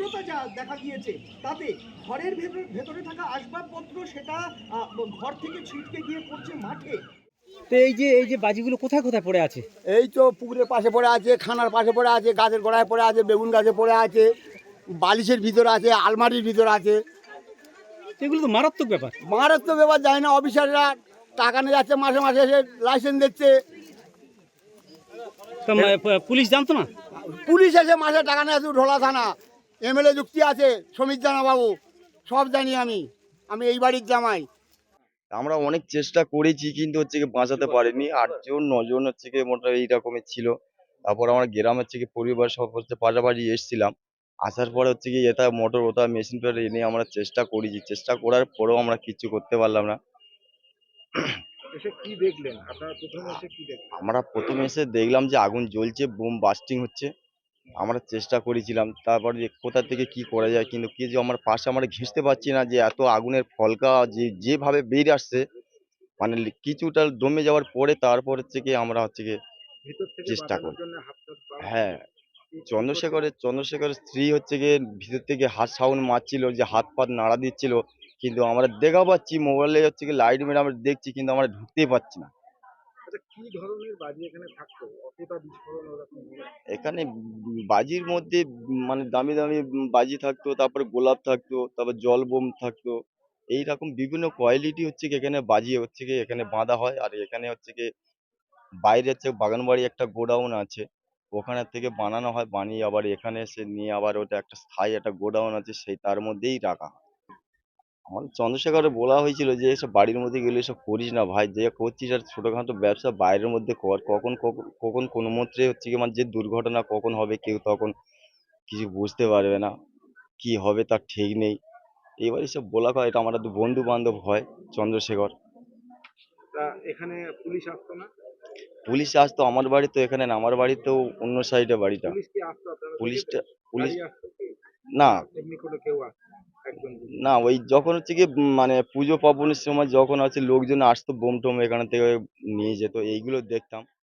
তীব্রতা যা দেখা গিয়েছে তাতে ঘরের ভেতর ভেতরে থাকা আসবাবপত্র সেটা ঘর থেকে ছিটকে গিয়ে পড়ছে মাঠে। তো এই যে এই যে বাজিগুলো কোথায় কোথায় পড়ে আছে? এই তো পুকুরের পাশে পড়ে আছে খানার পাশে পড়ে আছে গাছের গোড়ায় পড়ে আছে বেগুন গাছে পড়ে আছে বালিশের ভিতরে আছে আলমারির ভিতরে আছে। এগুলো তো মারাত্মক ব্যাপার। মারাত্মক ব্যাপার যায় না অফিসাররা টাকা নিয়ে যাচ্ছে মাসে মাসে এসে লাইসেন্স দিচ্ছে। তো পুলিশ জানতো না? পুলিশ এসে মাসে টাকা নিয়ে আসছে ঢোলা থানা। এমএলএ যুক্তি আছে সমীর জানা বাবু সব জানি আমি আমি এই বাড়ির জামাই। আমরা অনেক চেষ্টা করেছি কিন্তু হচ্ছে কি বাঁচাতে পারিনি। আটজন নজন হচ্ছে কি মোটামুটি এইরকমের ছিল। তারপর আমরা গ্রামের থেকে পরিবার সব হচ্ছে পাশাপাশি এসেছিলাম। আসার পরে হচ্ছে কি এটা মোটর ওটা মেশিন ফের এনে আমরা চেষ্টা করেছি। চেষ্টা করার পরেও আমরা কিচ্ছু করতে পারলাম না। এসে কি দেখলেন? আপনারা প্রথমে এসে কি দেখলেন? আমরা প্রথমে এসে দেখলাম যে আগুন জ্বলছে বোম বাস্টিং হচ্ছে। আমরা চেষ্টা করেছিলাম তারপর যে কোথা থেকে কি করা যায় কিন্তু কি যে আমার পাশে আমরা ঘেঁষতে পারছি না যে এত আগুনের ফলকা যে যেভাবে বেরিয়ে আসছে মানে কিছুটা দমে যাওয়ার পরে তারপর হচ্ছে কি আমরা হচ্ছে কি চেষ্টা করি। হ্যাঁ চন্দ্রশেখরের চন্দ্রশেখরের স্ত্রী হচ্ছে গিয়ে ভিতর থেকে হাত সাউন্ড মারছিল যে হাত পাত নাড়া দিচ্ছিল কিন্তু আমরা দেখা পাচ্ছি মোবাইলে হচ্ছে কি লাইট মেরে আমরা দেখছি কিন্তু আমরা ঢুকতেই পারছি না বাজি এখানে এখানে বাজির মধ্যে মানে দামি দামি বাজি থাকতো, তারপরে গোলাপ থাকতো, তারপর জল বোম থাকতো। এই রকম বিভিন্ন কোয়ালিটি হচ্ছে কি এখানে বাজি হচ্ছে কি এখানে বাঁধা হয়। আর এখানে হচ্ছে কি বাইরে হচ্ছে বাগানবাড়ি একটা গোডাউন আছে। ওখানে থেকে বানানো হয়, বানিয়ে আবার এখানে এসে নিয়ে আবার ওটা একটা স্থায়ী একটা গোডাউন আছে, সেই তার মধ্যেই রাখা হয়। আমাদের চন্দ্রশেখরে বলা হয়েছিল যে এসব বাড়ির মধ্যে গেলে এসব করিস না ভাই। যে করছিস আর ছোটখাটো ব্যবসা বাইরের মধ্যে কর। কখন কখন কোনো মন্ত্রে হচ্ছে কি মানে যে দুর্ঘটনা কখন হবে কেউ তখন কিছু বুঝতে পারবে না। কি হবে তার ঠিক নেই। এবার এসব বলা হয় এটা আমাদের বন্ধু বান্ধব হয় চন্দ্রশেখর। এখানে পুলিশ আসতো না? পুলিশ আসতো আমার বাড়ি তো এখানে না আমার বাড়ি তো অন্য সাইডে বাড়িটা। পুলিশটা পুলিশ? না? না, ওই যখন হচ্ছে কি মানে পুজো, পার্বণের সময় যখন হচ্ছে লোকজন আসতো, বোম টোম এখান থেকে নিয়ে যেত, এইগুলো দেখতাম।